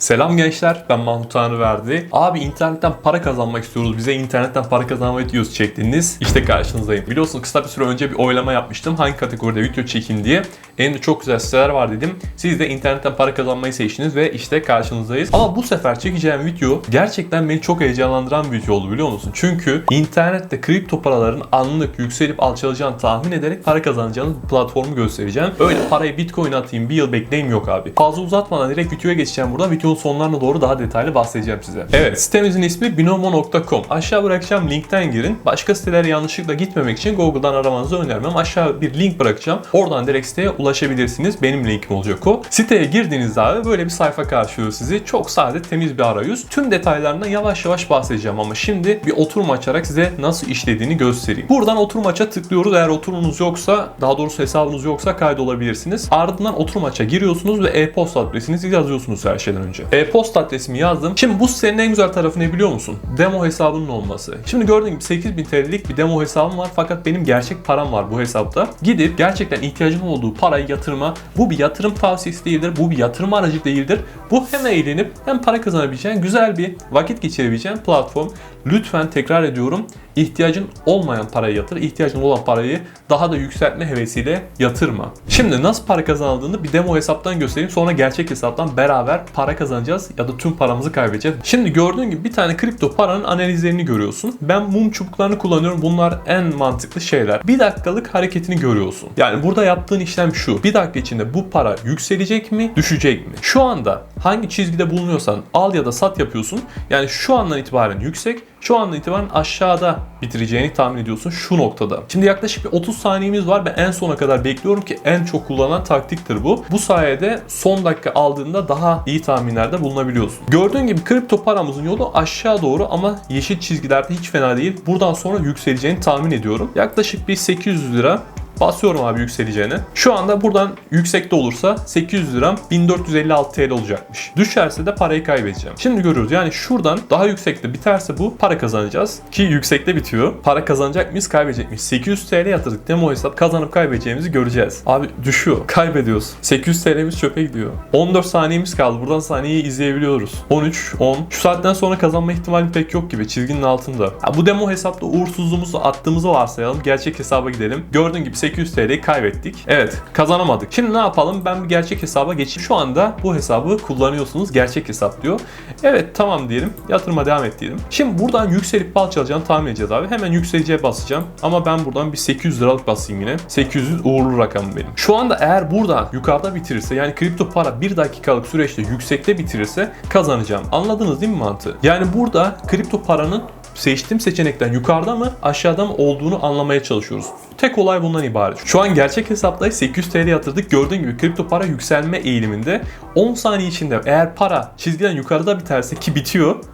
Selam gençler, ben Mahmut Tanrıverdi. Abi internetten para kazanmak istiyoruz, bize internetten para kazanma videosu çektiniz. İşte karşınızdayım. Biliyorsunuz kısa bir süre önce bir oylama yapmıştım. Hangi kategoride video çekeyim diye. Elimde çok güzel siteler var dedim. Siz de internetten para kazanmayı seçtiniz ve işte karşınızdayız. Ama bu sefer çekeceğim video gerçekten beni çok heyecanlandıran bir video oldu biliyor musun? Çünkü internette kripto paraların anlık yükselip alçalacağını tahmin ederek para kazanacağınız platformu göstereceğim. Öyle parayı bitcoin atayım bir yıl bekleyeyim yok abi. Fazla uzatmadan direkt videoya geçeceğim burada. Videonun sonlarına doğru daha detaylı bahsedeceğim size. Evet sitemizin ismi binomo.com. Aşağı bırakacağım linkten girin. Başka sitelere yanlışlıkla gitmemek için Google'dan aramanızı önermem. Aşağı bir link bırakacağım. Oradan direkt siteye ulaşabilirsiniz. Benim linkim olacak o. Siteye girdiğinizde abi böyle bir sayfa karşılıyor sizi. Çok sade temiz bir arayüz. Tüm detaylarından yavaş yavaş bahsedeceğim ama şimdi bir oturum açarak size nasıl işlediğini göstereyim. Buradan oturum aça tıklıyoruz. Eğer oturumunuz yoksa, daha doğrusu hesabınız yoksa kaydolabilirsiniz. Ardından oturum aça giriyorsunuz ve e-posta adresinizi yazıyorsunuz her şeyden önce. E-posta adresimi yazdım. Şimdi bu sitenin en güzel tarafı ne biliyor musun? Demo hesabının olması. Şimdi gördüğün gibi 8000 TL'lik bir demo hesabım var fakat benim gerçek param var bu hesapta. Gidip gerçekten ihtiyacın olduğu parayı yatırma. Bu bir yatırım tavsiyesi değildir. Bu bir yatırım aracı değildir. Bu hem eğlenip hem para kazanabileceğin güzel bir vakit geçirebileceğin platform. Lütfen tekrar ediyorum ihtiyacın olmayan parayı yatır, ihtiyacın olan parayı daha da yükseltme hevesiyle yatırma. Şimdi nasıl para kazanıldığını bir demo hesaptan göstereyim. Sonra gerçek hesaptan beraber para kazanacağız ya da tüm paramızı kaybedeceğiz. Şimdi gördüğün gibi bir tane kripto paranın analizlerini görüyorsun. Ben mum çubuklarını kullanıyorum. Bunlar en mantıklı şeyler. Bir dakikalık hareketini görüyorsun. Yani burada yaptığın işlem şu. Bir dakika içinde bu para yükselecek mi, düşecek mi? Şu anda hangi çizgide bulunuyorsan al ya da sat yapıyorsun. Yani şu andan itibaren yüksek, şu andan itibaren aşağıda bitireceğini tahmin ediyorsun şu noktada. Şimdi yaklaşık bir 30 saniyemiz var ve en sona kadar bekliyorum ki en çok kullanılan taktiktir bu. Bu sayede son dakika aldığında daha iyi tahminlerde bulunabiliyorsun. Gördüğün gibi kripto paramızın yolu aşağı doğru ama yeşil çizgilerde hiç fena değil. Buradan sonra yükseleceğini tahmin ediyorum. Yaklaşık bir 800 lira Basıyorum abi yükseleceğini. Şu anda buradan yüksekte olursa 800 liram 1456 TL olacakmış. Düşerse de parayı kaybedeceğim. Şimdi görüyoruz yani şuradan daha yüksekte biterse bu para kazanacağız. Ki yüksekte bitiyor. Para kazanacak mıyız kaybedecek miyiz? 800 TL yatırdık demo hesap kazanıp kaybedeceğimizi göreceğiz. Abi düşüyor. Kaybediyoruz. 800 TL'miz çöpe gidiyor. 14 saniyemiz kaldı. Buradan saniyeyi izleyebiliyoruz. 13, 10. Şu saatten sonra kazanma ihtimali pek yok gibi. Çizginin altında. Ha, bu demo hesapta uğursuzluğumuzu attığımızı varsayalım. Gerçek hesaba gidelim. Gördüğün gibi 800 TL'yi kaybettik. Evet kazanamadık. Şimdi ne yapalım? Ben bir gerçek hesaba geçeyim. Şu anda bu hesabı kullanıyorsunuz. Gerçek hesap diyor. Evet tamam diyelim. Yatırıma devam et diyelim. Şimdi buradan yükselip alçalacağını tahmin edeceğiz abi. Hemen yükseleceğe basacağım. Ama ben buradan bir 800 liralık basayım yine. 800 uğurlu rakam benim. Şu anda eğer buradan yukarıda bitirirse yani kripto para 1 dakikalık süreçte yüksekte bitirirse kazanacağım. Anladınız değil mi mantığı? Yani burada kripto paranın seçtiğim seçenekten yukarıda mı aşağıda mı olduğunu anlamaya çalışıyoruz. Tek olay bundan ibaret. Şu an gerçek hesapta 800 TL yatırdık. Gördüğün gibi kripto para yükselme eğiliminde 10 saniye içinde eğer para çizgiden yukarıda biterse ki bitiyor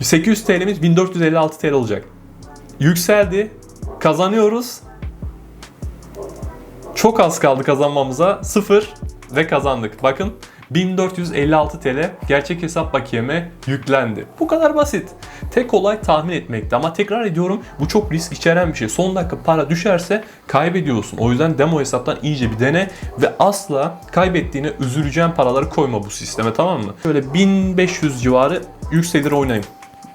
800 TL'miz 1456 TL olacak. Yükseldi. Kazanıyoruz. Çok az kaldı kazanmamıza. Sıfır ve kazandık. Bakın 1456 TL gerçek hesap bakiyeme yüklendi. Bu kadar basit. Tek olay tahmin etmekti ama tekrar ediyorum bu çok risk içeren bir şey. Son dakika para düşerse kaybediyorsun. O yüzden demo hesaptan iyice bir dene ve asla kaybettiğine üzüleceğin paraları koyma bu sisteme tamam mı? Şöyle 1500 civarı yükselir oynayın.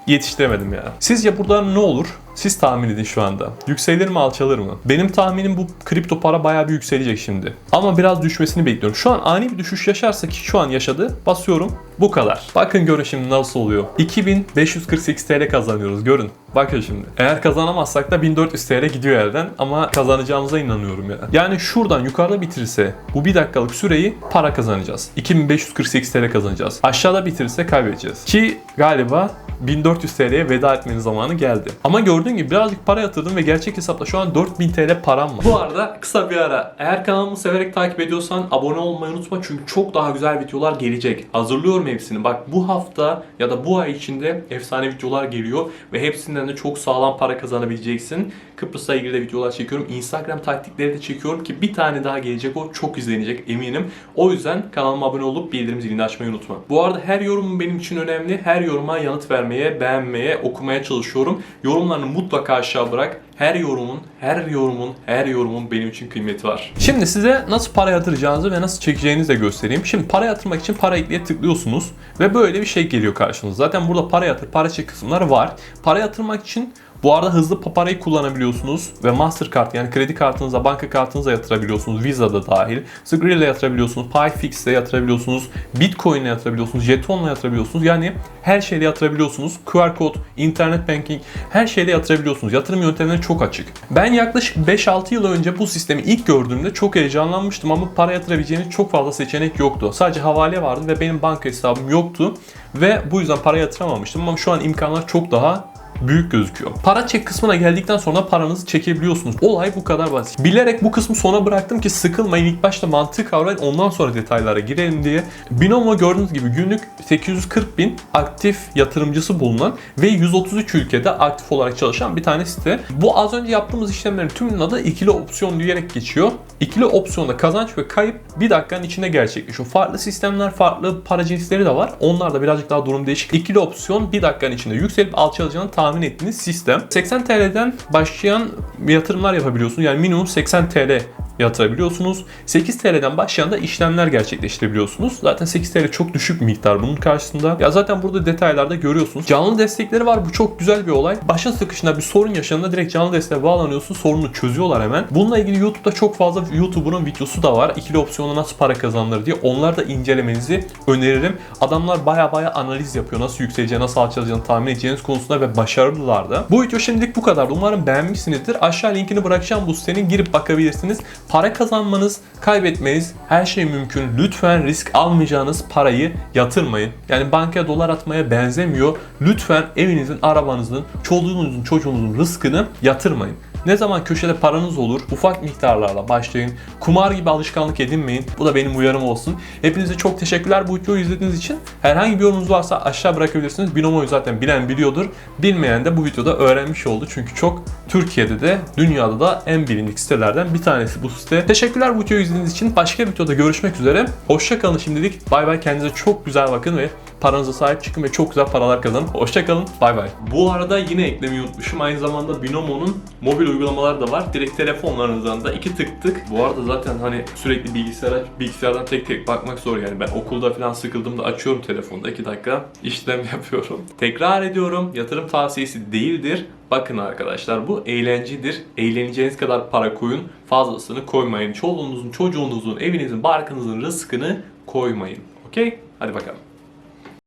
Yetiştiremedim ya. Sizce burada ne olur? Siz tahmin edin şu anda. Yükselir mi alçalır mı? Benim tahminim bu kripto para bayağı bir yükselecek şimdi. Ama biraz düşmesini bekliyorum. Şu an ani bir düşüş yaşarsa ki şu an yaşadı. Basıyorum. Bu kadar. Bakın görün şimdi nasıl oluyor. 2548 TL kazanıyoruz. Görün. Bakın şimdi. Eğer kazanamazsak da 1400 TL gidiyor elden ama kazanacağımıza inanıyorum ya. Yani şuradan yukarıda bitirirse bu bir dakikalık süreyi para kazanacağız. 2548 TL kazanacağız. Aşağıda bitirirse kaybedeceğiz. Ki galiba 1400 TL'ye veda etmenin zamanı geldi. Ama gördüğün gibi birazcık para yatırdım ve gerçek hesapta şu an 4000 TL param var. Bu arada kısa bir ara. Eğer kanalımı severek takip ediyorsan abone olmayı unutma çünkü çok daha güzel videolar gelecek. Hazırlıyorum hepsini. Bak bu hafta ya da bu ay içinde efsane videolar geliyor ve hepsinden de çok sağlam para kazanabileceksin. Kıbrıs'la ilgili de videolar çekiyorum. Instagram taktikleri de çekiyorum ki bir tane daha gelecek o çok izlenecek eminim. O yüzden kanalıma abone olup bildirim zilini açmayı unutma. Bu arada her yorum benim için önemli. Her yoruma yanıt vermeye, beğenmeye, okumaya çalışıyorum. Yorumlarını mutlaka aşağı bırak. Her yorumun, her yorumun, her yorumun benim için kıymeti var. Şimdi size nasıl para yatıracağınızı ve nasıl çekeceğinizi de göstereyim. Şimdi para yatırmak için para ekleye tıklıyorsunuz ve böyle bir şey geliyor karşınıza. Zaten burada para yatır, para çek kısımları var. Para yatırmak için bu arada hızlı parayı kullanabiliyorsunuz ve Mastercard yani kredi kartınıza, banka kartınıza yatırabiliyorsunuz. Visa'da dahil. Skrill ile yatırabiliyorsunuz, Payfix'le yatırabiliyorsunuz, Bitcoin ile yatırabiliyorsunuz, Jeton'la yatırabiliyorsunuz. Yani her şeyle yatırabiliyorsunuz. QR kod, internet banking her şeyle yatırabiliyorsunuz. Yatırım yöntemleri çok açık. Ben yaklaşık 5-6 yıl önce bu sistemi ilk gördüğümde çok heyecanlanmıştım ama para yatırabileceğiniz çok fazla seçenek yoktu. Sadece havale vardı ve benim banka hesabım yoktu ve bu yüzden para yatıramamıştım ama şu an imkanlar çok daha büyük gözüküyor. Para çek kısmına geldikten sonra paranızı çekebiliyorsunuz. Olay bu kadar basit. Bilerek bu kısmı sona bıraktım ki sıkılmayın. İlk başta mantık kavrayın ondan sonra detaylara girelim diye. Binomo gördüğünüz gibi günlük 840 bin aktif yatırımcısı bulunan ve 133 ülkede aktif olarak çalışan bir tane site. Bu az önce yaptığımız işlemlerin tümünün adı ikili opsiyon diyerek geçiyor. İkili opsiyonda kazanç ve kayıp bir dakikanın içinde gerçekleşiyor. Farklı sistemler, farklı para cinsleri de var. Onlar da birazcık daha durum değişik. İkili opsiyon bir dakikanın içinde yükselip alçalacağını tahmin ettiğiniz sistem. 80 TL'den başlayan yatırımlar yapabiliyorsunuz. Yani minimum 80 TL yatırabiliyorsunuz. 8 TL'den başlayan da işlemler gerçekleştirebiliyorsunuz. Zaten 8 TL çok düşük bir miktar bunun karşısında. Ya zaten burada detaylarda görüyorsunuz. Canlı destekleri var. Bu çok güzel bir olay. Başın sıkışında bir sorun yaşandığında direkt canlı desteğe bağlanıyorsun. Sorunu çözüyorlar hemen. Bununla ilgili YouTube'da çok fazla YouTuber'ın videosu da var. İkili opsiyonla nasıl para kazanılır diye. Onları da incelemenizi öneririm. Adamlar baya baya analiz yapıyor. Nasıl yükseleceğini, nasıl alçalacağını tahmin edeceğiniz konusunda ve başarılılar da. Bu video şimdilik bu kadar. Umarım beğenmişsinizdir. Aşağı linkini bırakacağım bu sitenin. Girip bakabilirsiniz. Para kazanmanız, kaybetmeniz her şey mümkün. Lütfen risk almayacağınız parayı yatırmayın. Yani bankaya dolar atmaya benzemiyor. Lütfen evinizin, arabanızın, çoluğunuzun, çocuğunuzun rızkını yatırmayın. Ne zaman köşede paranız olur ufak miktarlarla başlayın. Kumar gibi alışkanlık edinmeyin. Bu da benim uyarım olsun. Hepinize çok teşekkürler bu videoyu izlediğiniz için. Herhangi bir yorumunuz varsa aşağı bırakabilirsiniz. Binomo'yu zaten bilen biliyordur. Bilmeyen de bu videoda öğrenmiş oldu. Çünkü çok Türkiye'de de dünyada da en bilindik sitelerden bir tanesi bu site. Teşekkürler bu videoyu izlediğiniz için. Başka bir videoda görüşmek üzere. Hoşçakalın şimdilik. Bay bay kendinize çok güzel bakın ve paranıza sahip çıkın ve çok güzel paralar kazanın. Hoşçakalın. Bay bay. Bu arada yine eklemeyi unutmuşum. Aynı zamanda Binomo'nun mobil uygulamaları da var. Direkt telefonlarınızdan da iki tık tık. Bu arada zaten hani sürekli bilgisayara, bilgisayardan tek tek bakmak zor yani. Ben okulda falan sıkıldığımda açıyorum telefonda 2 dakika işlem yapıyorum. Tekrar ediyorum. Yatırım tavsiyesi değildir. Bakın arkadaşlar bu eğlencedir. Eğleneceğiniz kadar para koyun. Fazlasını koymayın. Çoluğunuzun, çocuğunuzun, evinizin, barkınızın rızkını koymayın. Okey? Hadi bakalım.